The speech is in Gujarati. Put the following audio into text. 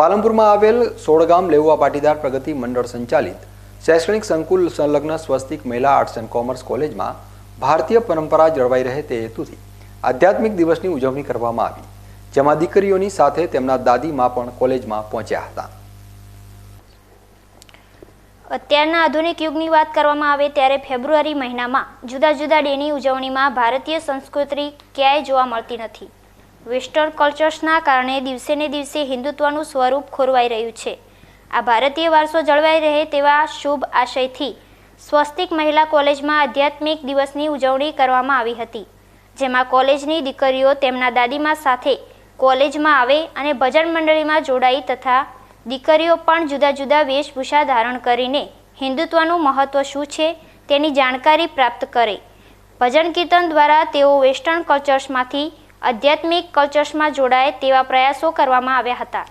પાલનપુરમાં આવેલ સોળગામ લેઉવા પાટીદાર પ્રગતિ મંડળ સંચાલિત શૈક્ષણિક સંકુલ સંલગ્ન સ્વસ્તિક મહિલા આર્ટ્સ એન્ડ કોમર્સ કોલેજમાં ભારતીય પરંપરા જળવાઈ રહે તે હેતુથી આધ્યાત્મિક દિવસની ઉજવણી કરવામાં આવી, જેમાં દીકરીઓની સાથે તેમના દાદીમાં પણ કોલેજમાં પહોંચ્યા હતા. અત્યારના આધુનિક યુગની વાત કરવામાં આવે ત્યારે ફેબ્રુઆરી મહિનામાં જુદા જુદા ડેની ઉજવણીમાં ભારતીય સંસ્કૃતિ ક્યાંય જોવા મળતી નથી. વેસ્ટર્ન કલ્ચર્સના કારણે દિવસે ને દિવસે હિન્દુત્વનું સ્વરૂપ ખોરવાઈ રહ્યું છે. આ ભારતીય વારસો જળવાઈ રહે તેવા શુભ આશયથી સ્વસ્તિક મહિલા કોલેજમાં આધ્યાત્મિક દિવસની ઉજવણી કરવામાં આવી હતી, જેમાં કોલેજની દીકરીઓ તેમના દાદીમા સાથે કોલેજમાં આવે અને ભજન મંડળીમાં જોડાઈ તથા દીકરીઓ પણ જુદા જુદા વેશભૂષા ધારણ કરીને હિન્દુત્વનું મહત્ત્વ શું છે તેની જાણકારી પ્રાપ્ત કરે. ભજન કીર્તન દ્વારા તેઓ વેસ્ટર્ન કલ્ચર્સમાંથી આધ્યાત્મિક કલ્ચર્સમાં જોડાય તેવા પ્રયાસો કરવામાં આવ્યા હતા.